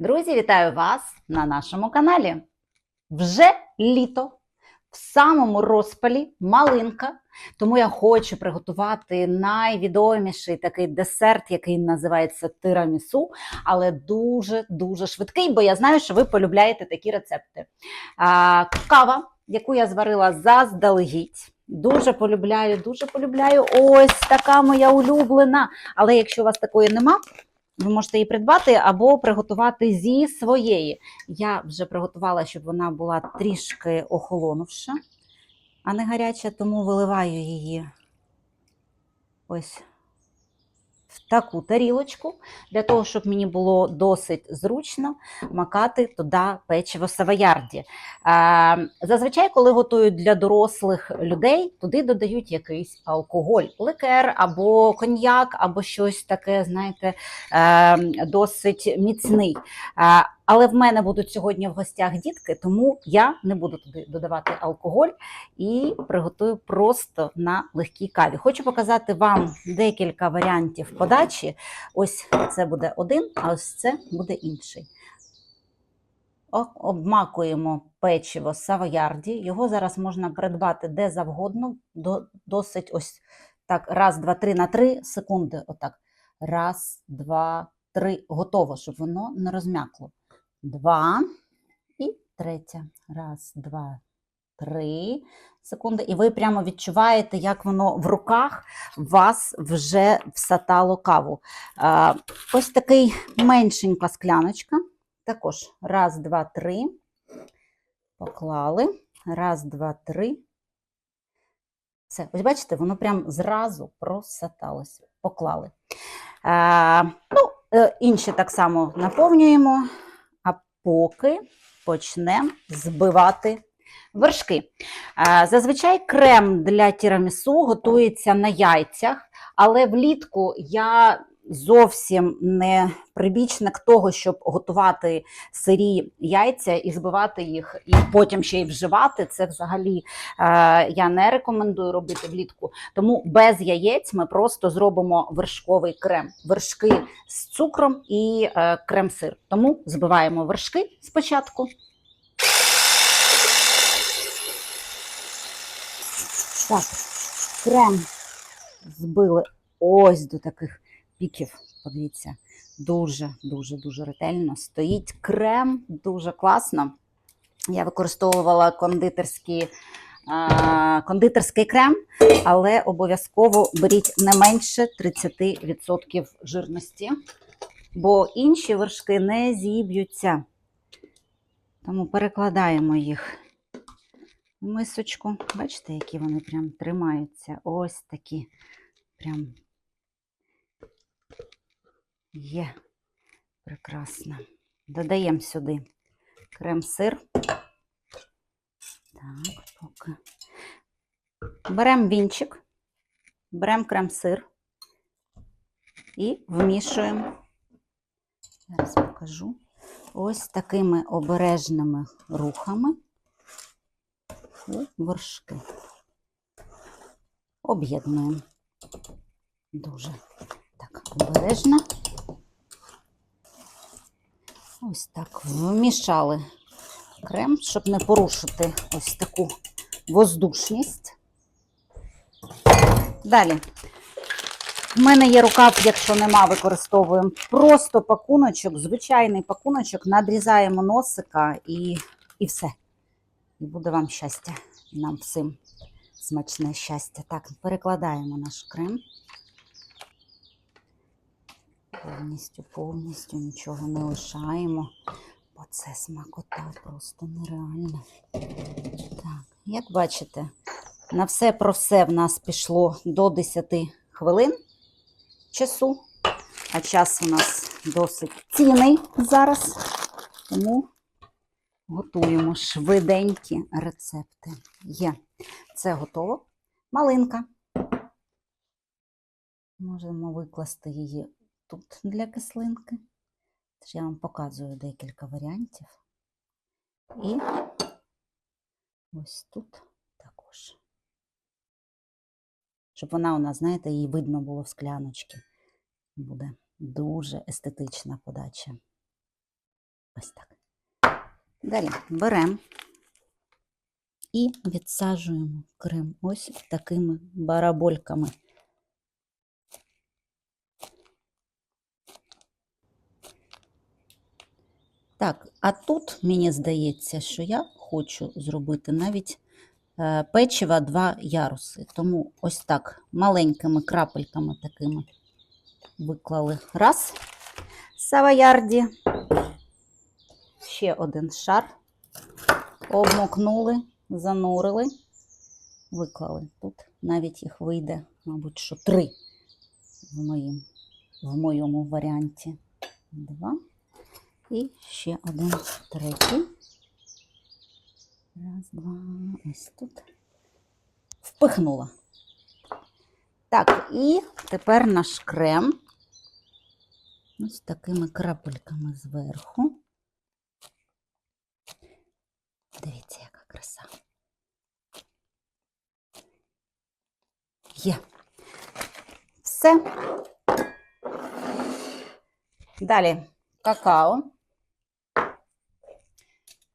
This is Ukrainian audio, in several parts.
Друзі, вітаю вас на нашому каналі. Вже літо, в самому розпалі малинка. Тому я хочу приготувати найвідоміший такий десерт, який називається тирамісу, але дуже-дуже швидкий, бо я знаю, що ви полюбляєте такі рецепти. А, кава, яку я зварила заздалегідь. Дуже полюбляю, дуже полюбляю. Ось така моя улюблена. Але якщо у вас такої нема, ви можете її придбати або приготувати зі своєї. Я вже приготувала, щоб вона була трішки охолонувша, а не гаряча, тому виливаю її ось в таку тарілочку, для того, щоб мені було досить зручно макати туди печиво савоярді. Зазвичай, коли готують для дорослих людей, туди додають якийсь алкоголь, ликер або коньяк, або щось таке, знаєте, е, досить міцний. Але в мене будуть сьогодні в гостях дітки, тому я не буду туди додавати алкоголь і приготую просто на легкій каві. Хочу показати вам декілька варіантів подачі. Ось це буде один, а ось це буде інший. О, обмакуємо печиво савоярді. Його зараз можна придбати де завгодно, до, досить ось так, раз, два, три на три секунди. Отак. Раз, два, три. Готово, щоб воно не розм'якло. Два і третя. Раз, два, три секунди. І ви прямо відчуваєте, як воно в руках вас вже всатало каву. Ось такий меншенька скляночка. Також раз, два, три. Поклали. Раз, два, три. Все, ось бачите, воно прям зразу просаталося. Поклали. А, ну, е, інші так само наповнюємо, поки почнемо збивати вершки. Зазвичай крем для тірамісу готується на яйцях, але влітку я зовсім не прибічник того, щоб готувати сирі яйця і збивати їх, і потім ще й вживати. Це взагалі е, я не рекомендую робити влітку. Тому без яєць ми просто зробимо вершковий крем. Вершки з цукром і е, крем-сир. Тому збиваємо вершки спочатку. Так, крем збили ось до таких піків. Подивіться, дуже, дуже, дуже ретельно. Стоїть крем, дуже класно. Я використовувала кондитерські, а, кондитерський крем, але обов'язково беріть не менше 30% жирності, бо інші вершки не зіб'ються. Тому перекладаємо їх в мисочку. Бачите, які вони прям тримаються. Ось такі. Прям є. Прекрасно. Додаємо сюди крем-сир. Так, поки. Беремо вінчик, беремо крем-сир і вмішуємо. Зараз покажу. Ось такими обережними рухами у вершки. Об'єднуємо. Дуже так обережно. Ось так вмішали крем, щоб не порушити ось таку воздушність. Далі. У мене є рукав, якщо нема, використовуємо просто пакуночок, звичайний пакуночок, надрізаємо носика і, і все. І буде вам щастя, нам всім смачне щастя. Так, перекладаємо наш крем. Повністю, повністю нічого не лишаємо, бо це смакота просто нереальна. Так, як бачите, на все про все в нас пішло до 10 хвилин часу, а час у нас досить цінний зараз, тому готуємо швиденькі рецепти. Є. Це готово. Малинка. Можемо викласти її тут для кислинки. Тож я вам показую декілька варіантів. І ось тут також. Щоб вона у нас, знаєте, її видно було в скляночці. Буде дуже естетична подача. Ось так. Далі беремо і відсаджуємо крем ось такими барабольками. Так, а тут мені здається, що я хочу зробити навіть е, печива два яруси. Тому ось так маленькими крапельками такими виклали раз савоярді. Ще один шар. Обмокнули, занурили, виклали. Тут навіть їх вийде, мабуть, що три в, в моєму варіанті. Два. І ще один третій. Раз, два. Ось тут. Впихнула. Так, і тепер наш крем. Ось такими крапельками зверху. Дивіться, яка краса. Є. Все. Далі какао.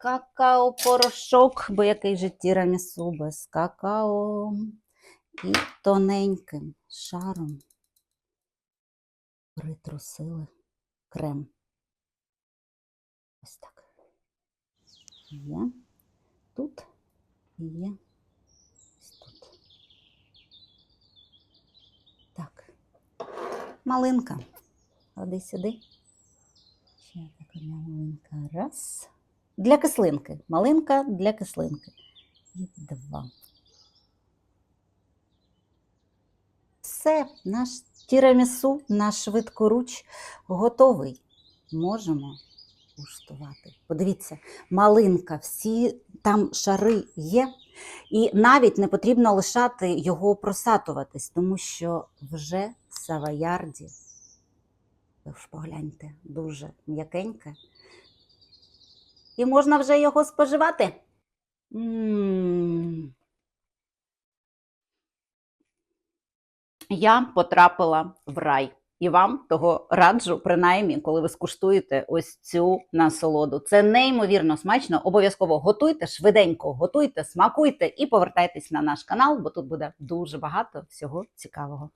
Какао-порошок, бо який же тірамісу без какао. І тоненьким шаром притрусили крем. Ось так. Є тут і є ось тут. Так. Малинка. Ходи сюди. Ще така малинка. Раз. Для кислинки. Малинка для кислинки. І два. Все, наш тірамісу, наш швидкоруч готовий. Можемо куштувати. Подивіться, малинка, всі там шари є, і навіть не потрібно лишати його просатуватись, тому що вже савоярді, ви ж погляньте, дуже м'якеньке. І можна вже його споживати. Я потрапила в рай. І вам того раджу, принаймні, коли ви скуштуєте ось цю насолоду. Це неймовірно смачно. Обов'язково готуйте, швиденько готуйте, смакуйте і повертайтесь на наш канал, бо тут буде дуже багато всього цікавого.